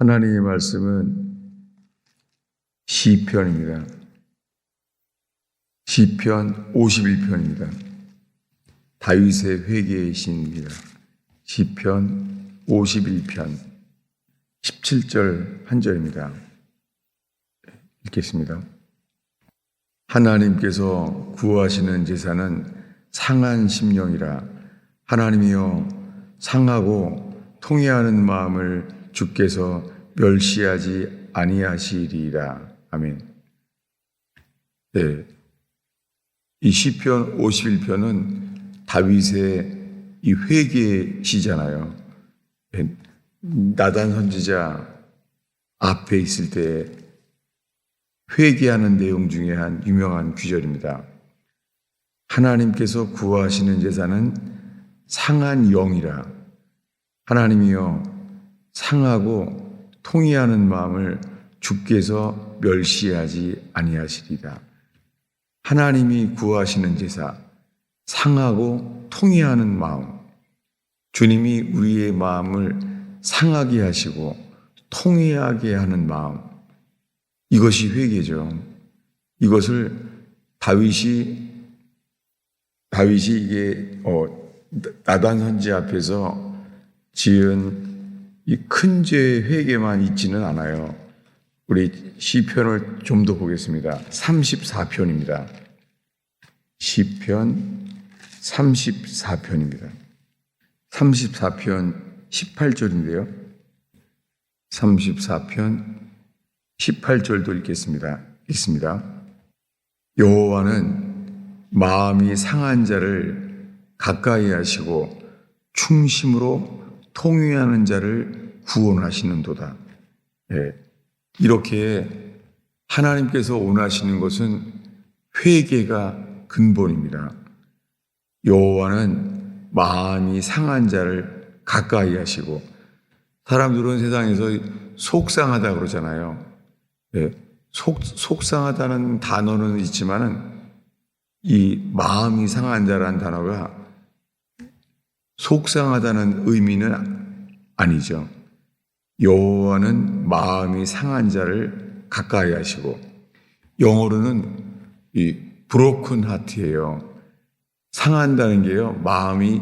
하나님의 말씀은 시편입니다. 시편 51편입니다. 다윗의 회개의 시입니다. 시편 51편 17절 한 절입니다. 읽겠습니다. 하나님께서 구하시는 제사는 상한 심령이라 하나님이여 상하고 통해하는 마음을 주께서 멸시하지 아니하시리라. 아멘. 네. 이 시편 51편은 다윗의 이 회개 시잖아요. 네. 나단 선지자 앞에 있을 때 회개하는 내용 중에 한 유명한 귀절입니다. 하나님께서 구하시는 제사는 상한 영이라 하나님이여 상하고 통이하는 마음을 주께서 멸시하지 아니하시리라. 하나님이 구하시는 제사 상하고 통이하는 마음 주님이 우리의 마음을 상하게 하시고 통이하게 하는 마음 이것이 회개죠. 이것을 다윗이 다윗이 이게 어, 나단 선지 앞에서 지은 이 큰 죄의 회개만 있지는 않아요. 우리 시편을 좀 더 보겠습니다. 34편입니다. 시편 34편입니다. 34편 18절인데요. 34편 18절도 읽겠습니다. 읽습니다. 여호와는 마음이 상한 자를 가까이 하시고 충심으로 통회하는 자를 구원하시는도다. 예. 이렇게 하나님께서 원하시는 것은 회개가 근본입니다. 여호와는 마음이 상한 자를 가까이 하시고 사람들은 세상에서 속상하다 그러잖아요. 예, 속, 속상하다는 단어는 있지만은 이 마음이 상한 자라는 단어가 속상하다는 의미는 아니죠. 여호와는 마음이 상한 자를 가까이 하시고 영어로는 이 브로큰 하트예요. 상한다는 게요. 마음이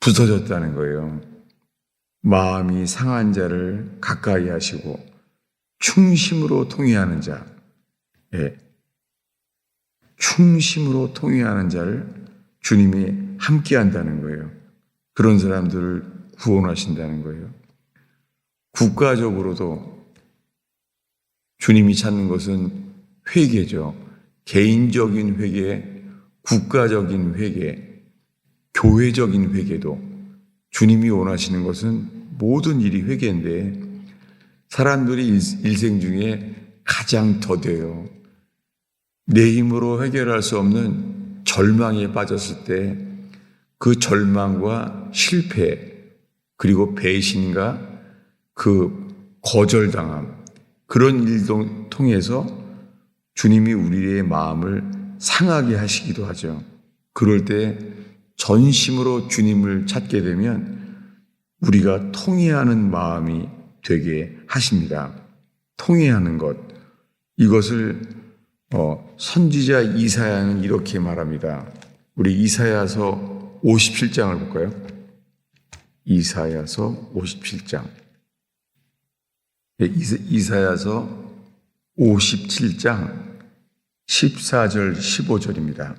부서졌다는 거예요. 마음이 상한 자를 가까이 하시고 충심으로 통회하는 자, 예. 충심으로 통회하는 자를 주님이 함께 한다는 거예요. 그런 사람들을 구원하신다는 거예요. 국가적으로도 주님이 찾는 것은 회개죠. 개인적인 회개, 국가적인 회개, 교회적인 회개도 주님이 원하시는 것은 모든 일이 회개인데 사람들이 일생 중에 가장 더뎌요. 내 힘으로 해결할 수 없는 절망에 빠졌을 때 그 절망과 실패, 그리고 배신과 그 거절당함, 그런 일도 통해서 주님이 우리의 마음을 상하게 하시기도 하죠. 그럴 때 전심으로 주님을 찾게 되면 우리가 통해하는 마음이 되게 하십니다. 통해하는 것. 이것을 어, 선지자 이사야는 이렇게 말합니다. 우리 이사야서 57장을 볼까요? 이사야서 57장. 네, 이사야서 57장 14절 15절입니다.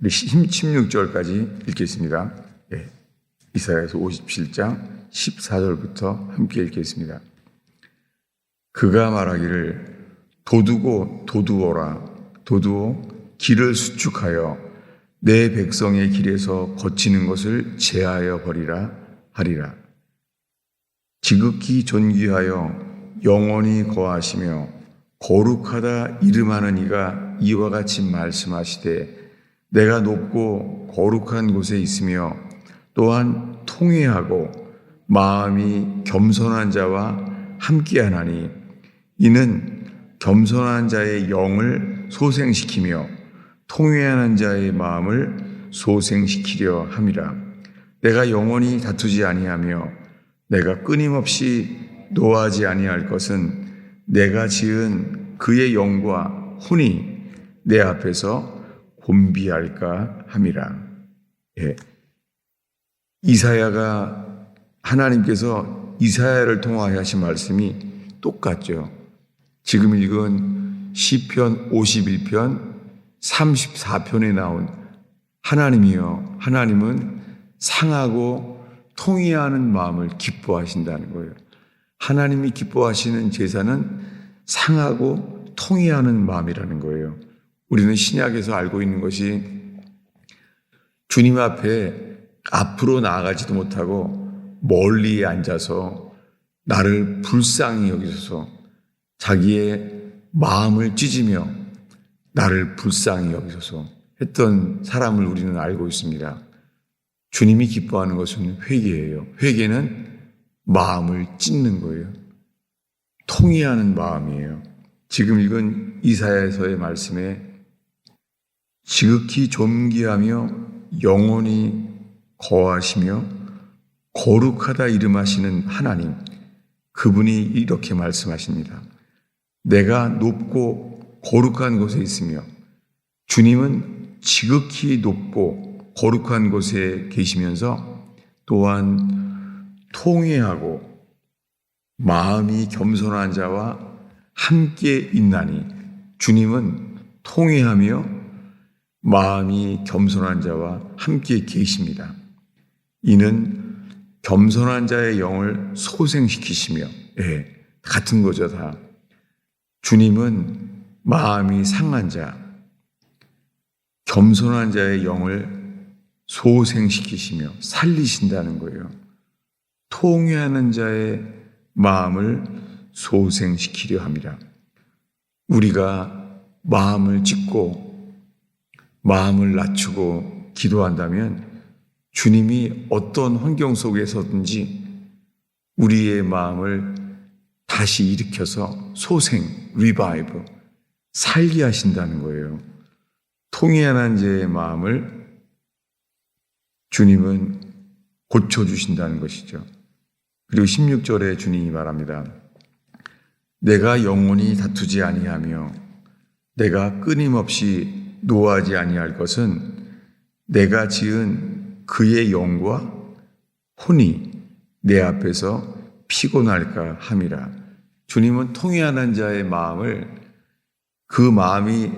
우리 16절까지 읽겠습니다. 네, 이사야서 57장 14절부터 함께 읽겠습니다. 그가 말하기를 도두고 도두어라 도두어 길을 수축하여 내 백성의 길에서 거치는 것을 제하여 버리라 하리라. 지극히 존귀하여 영원히 거하시며 거룩하다 이름하는 이가 이와 같이 말씀하시되 내가 높고 거룩한 곳에 있으며 또한 통회하고 마음이 겸손한 자와 함께하나니 이는 겸손한 자의 영을 소생시키며 통회하는 자의 마음을 소생시키려 함이라. 내가 영원히 다투지 아니하며 내가 끊임없이 노하지 아니할 것은 내가 지은 그의 영과 혼이 내 앞에서 곤비할까 함이라. 예. 이사야가 하나님께서 이사야를 통하여 하신 말씀이 똑같죠. 지금 읽은 시편 51편 34편에 나온 하나님이요 하나님은 상하고 통이하는 마음을 기뻐하신다는 거예요. 하나님이 기뻐하시는 제사는 상하고 통이하는 마음이라는 거예요. 우리는 신약에서 알고 있는 것이 주님 앞에 앞으로 나아가지도 못하고 멀리 앉아서 나를 불쌍히 여기소서 자기의 마음을 찢으며 나를 불쌍히 여기소서 했던 사람을 우리는 알고 있습니다. 주님이 기뻐하는 것은 회개예요. 회개는 마음을 찢는 거예요. 통이하는 마음이에요. 지금 읽은 이사야서의 말씀에 지극히 존귀하며 영원히 거하시며 거룩하다 이름하시는 하나님, 그분이 이렇게 말씀하십니다. 내가 높고 거룩한 곳에 있으며 주님은 지극히 높고 거룩한 곳에 계시면서 또한 통회하고 마음이 겸손한 자와 함께 있나니 주님은 통회하며 마음이 겸손한 자와 함께 계십니다. 이는 겸손한 자의 영을 소생시키시며, 예, 같은 거죠, 다. 주님은 마음이 상한 자, 겸손한 자의 영을 소생시키시며 살리신다는 거예요. 통회하는 자의 마음을 소생시키려 합니다. 우리가 마음을 찢고 마음을 낮추고 기도한다면 주님이 어떤 환경 속에서든지 우리의 마음을 다시 일으켜서 소생, 리바이브, 살게 하신다는 거예요. 통해하는 자의 마음을 주님은 고쳐주신다는 것이죠. 그리고 16절에 주님이 말합니다. 내가 영원히 다투지 아니하며 내가 끊임없이 노하지 아니할 것은 내가 지은 그의 영과 혼이 내 앞에서 피곤할까 함이라. 주님은 통회하는 자의 마음을 그 마음이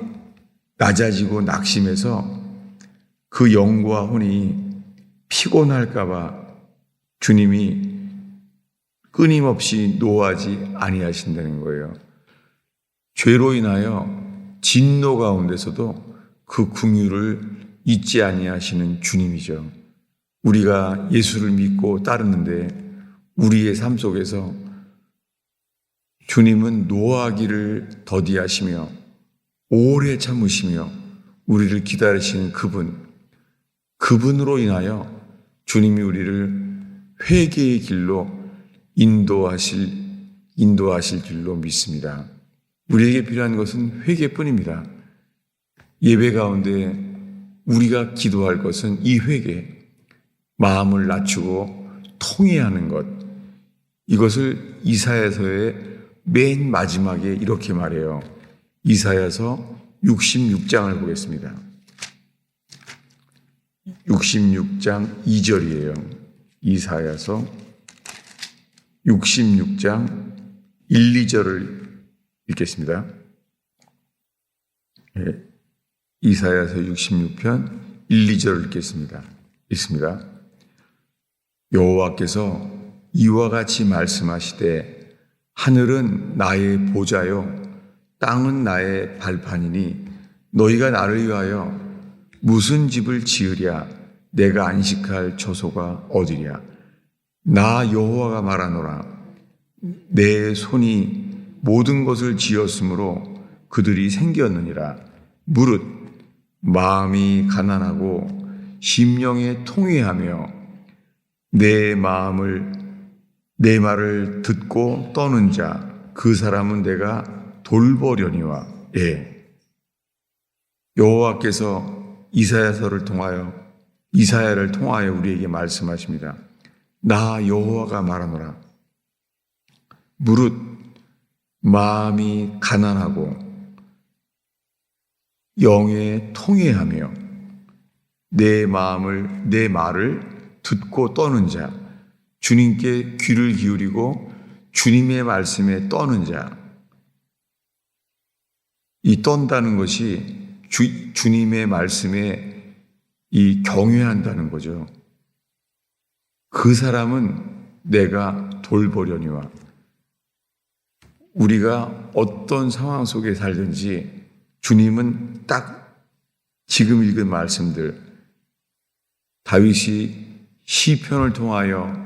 낮아지고 낙심해서 그 영과 혼이 피곤할까봐 주님이 끊임없이 노하지 아니하신다는 거예요. 죄로 인하여 진노 가운데서도 그 궁유를 잊지 아니하시는 주님이죠. 우리가 예수를 믿고 따르는데 우리의 삶 속에서 주님은 노하기를 더디하시며 오래 참으시며 우리를 기다리시는 그분, 그분으로 인하여 주님이 우리를 회개의 길로 인도하실, 인도하실 줄로 믿습니다. 우리에게 필요한 것은 회개뿐입니다. 예배 가운데 우리가 기도할 것은 이 회개, 마음을 낮추고 통회하는 것. 이것을 이사야서의 맨 마지막에 이렇게 말해요. 이사야서 66장을 보겠습니다. 66장 2절이에요. 이사야서 66장 1, 2절을 읽겠습니다. 예, 이사야서 66편 1, 2절을 읽겠습니다. 읽습니다. 여호와께서 이와 같이 말씀하시되 하늘은 나의 보좌요 땅은 나의 발판이니 너희가 나를 위하여 무슨 집을 지으랴? 내가 안식할 처소가 어디랴? 나 여호와가 말하노라. 내 손이 모든 것을 지었으므로 그들이 생겼느니라. 무릇 마음이 가난하고 심령에 통회하며 내 마음을 내 말을 듣고 떠는 자 그 사람은 내가 돌보려니와 예 여호와께서 이사야서를 통하여 이사야를 통하여 우리에게 말씀하십니다. 나 여호와가 말하노라. 무릇 마음이 가난하고 영에 통회하며 내 마음을 내 말을 듣고 떠는 자 주님께 귀를 기울이고 주님의 말씀에 떠는 자 이 떤다는 것이 주, 주님의 말씀에 이 경외한다는 거죠. 그 사람은 내가 돌보려니와 우리가 어떤 상황 속에 살든지 주님은 딱 지금 읽은 말씀들 다윗이 시편을 통하여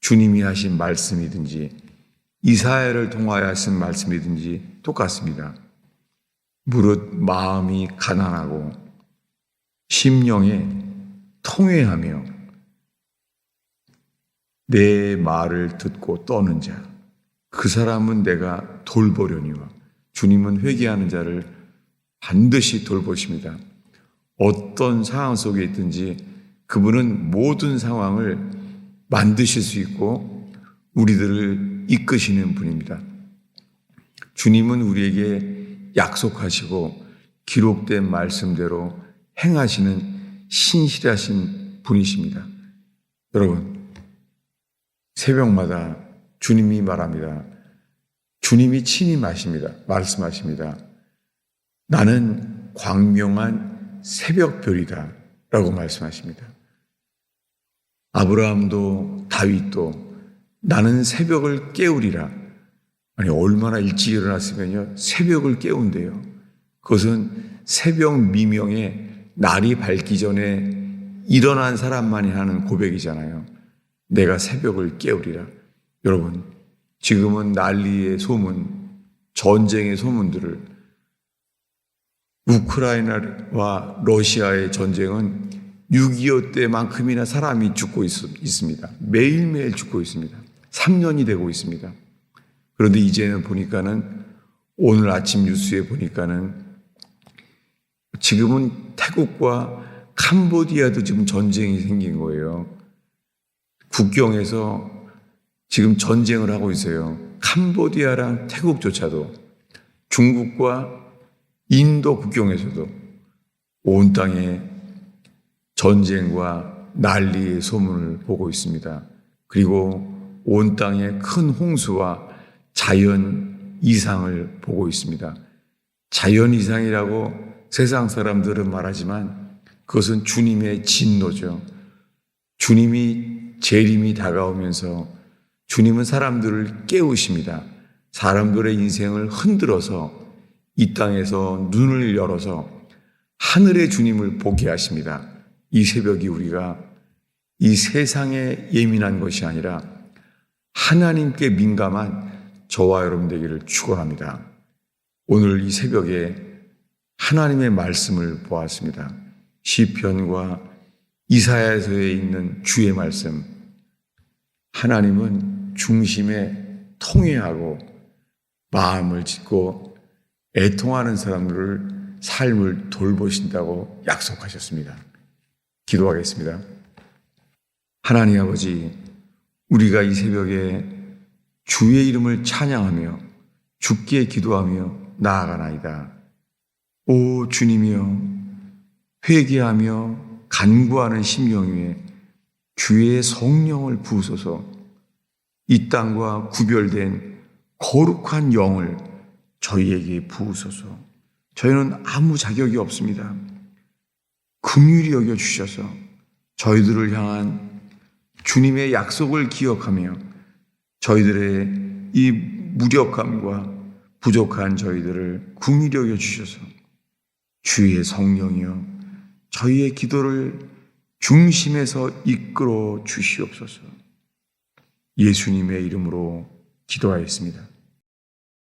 주님이 하신 말씀이든지 이사야를 통하여 하신 말씀이든지 똑같습니다. 무릇 마음이 가난하고 심령에 통회하며 내 말을 듣고 떠는 자, 그 사람은 내가 돌보려니와 주님은 회개하는 자를 반드시 돌보십니다. 어떤 상황 속에 있든지 그분은 모든 상황을 만드실 수 있고 우리들을 이끄시는 분입니다. 주님은 우리에게 약속하시고 기록된 말씀대로 행하시는 신실하신 분이십니다. 여러분, 새벽마다 주님이 말합니다. 주님이 친히 마십니다. 말씀하십니다. 나는 광명한 새벽별이다. 라고 말씀하십니다. 아브라함도 다윗도 나는 새벽을 깨우리라. 아니, 얼마나 일찍 일어났으면요. 새벽을 깨운대요. 그것은 새벽 미명에 날이 밝기 전에 일어난 사람만이 하는 고백이잖아요. 내가 새벽을 깨우리라. 여러분, 지금은 난리의 소문, 전쟁의 소문들을 우크라이나와 러시아의 전쟁은 6.25 때만큼이나 사람이 죽고 있, 습니다 매일매일 죽고 있습니다. 3년이 되고 있습니다. 그런데 이제는 보니까는 오늘 아침 뉴스에 보니까는 지금은 태국과 캄보디아도 지금 전쟁이 생긴 거예요. 국경에서 지금 전쟁을 하고 있어요. 캄보디아랑 태국조차도 중국과 인도 국경에서도 온 땅에 전쟁과 난리의 소문을 보고 있습니다. 그리고 온 땅에 큰 홍수와 자연 이상을 보고 있습니다. 자연 이상이라고 세상 사람들은 말하지만 그것은 주님의 진노죠. 주님이 재림이 다가오면서 주님은 사람들을 깨우십니다. 사람들의 인생을 흔들어서 이 땅에서 눈을 열어서 하늘의 주님을 보게 하십니다. 이 새벽이 우리가 이 세상에 예민한 것이 아니라 하나님께 민감한 저와 여러분 되기를 축원합니다. 오늘 이 새벽에 하나님의 말씀을 보았습니다. 시편과 이사야서에 있는 주의 말씀. 하나님은 중심에 통회하고 마음을 짓고 애통하는 사람들을 삶을 돌보신다고 약속하셨습니다. 기도하겠습니다. 하나님 아버지, 우리가 이 새벽에 주의 이름을 찬양하며 죽기에 기도하며 나아가나이다. 오 주님이여, 회개하며 간구하는 심령 위에 주의 성령을 부으소서 이 땅과 구별된 거룩한 영을 저희에게 부으소서. 저희는 아무 자격이 없습니다. 긍휼히 여겨 주셔서 저희들을 향한 주님의 약속을 기억하며 저희들의 이 무력함과 부족한 저희들을 긍휼히 여겨 주셔서 주의 성령이여 저희의 기도를 중심에서 이끌어 주시옵소서. 예수님의 이름으로 기도하였습니다.